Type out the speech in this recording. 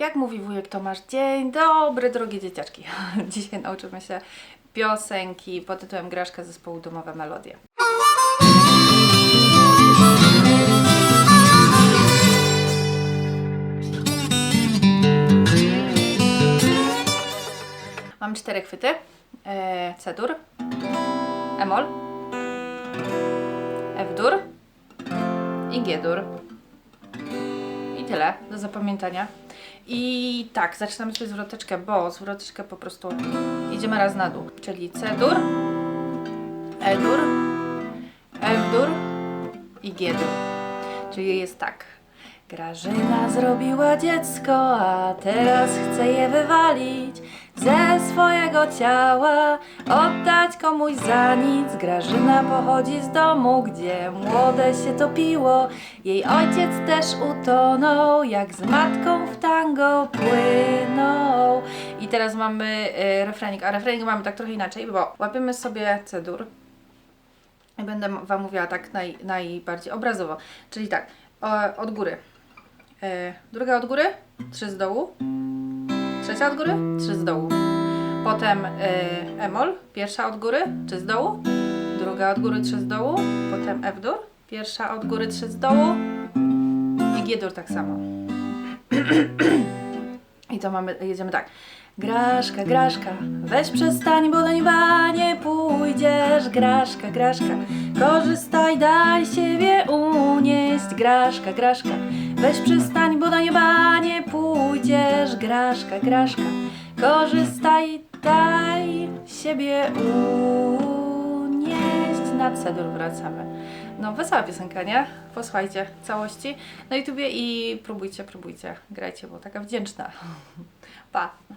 Jak mówi wujek Tomasz, dzień dobry drogie dzieciaczki. Dzisiaj nauczymy się piosenki pod tytułem Graszka zespołu Domowe Melodie. Mam cztery chwyty. E, C-dur, E-moll, F-dur i G-dur. Tyle do zapamiętania. I tak, zaczynamy sobie zwroteczkę, bo zwroteczkę po prostu idziemy raz na dół. Czyli C-dur, E-dur, F-dur i G-dur. Czyli jest tak. Grażyna zrobiła dziecko, a teraz chce je wywalić ze swojego ciała, oddać komuś za nic. Grażyna pochodzi z domu, gdzie młode się topiło. Jej ojciec też utonął, jak z matką w tango płynął. I teraz mamy y, refrenik, a refrenik mamy tak trochę inaczej, bo łapiemy sobie C-dur. I będę Wam mówiła tak naj, najbardziej obrazowo. Czyli tak, o, od góry. E, druga od góry, trzy z dołu. Trzecia od góry, trzy z dołu. Potem e, E-moll, pierwsza od góry, trzy z dołu. Druga od góry, trzy z dołu. Potem F-dur, pierwsza od góry, trzy z dołu. I G-dur tak samo. I to mamy, jedziemy tak. Graszka, graszka, weź przestań, bo do nie pójdziesz. Graszka, graszka, korzystaj, daj siebie unieść. Graszka, graszka, weź przestań, bo do nieba nie pójdziesz. Graszka, graszka, korzystaj, daj siebie unieść. Na cedur wracamy. No, wesoła piosenka, nie? Posłuchajcie całości na YouTubie i próbujcie, próbujcie, grajcie, bo taka wdzięczna. Pa!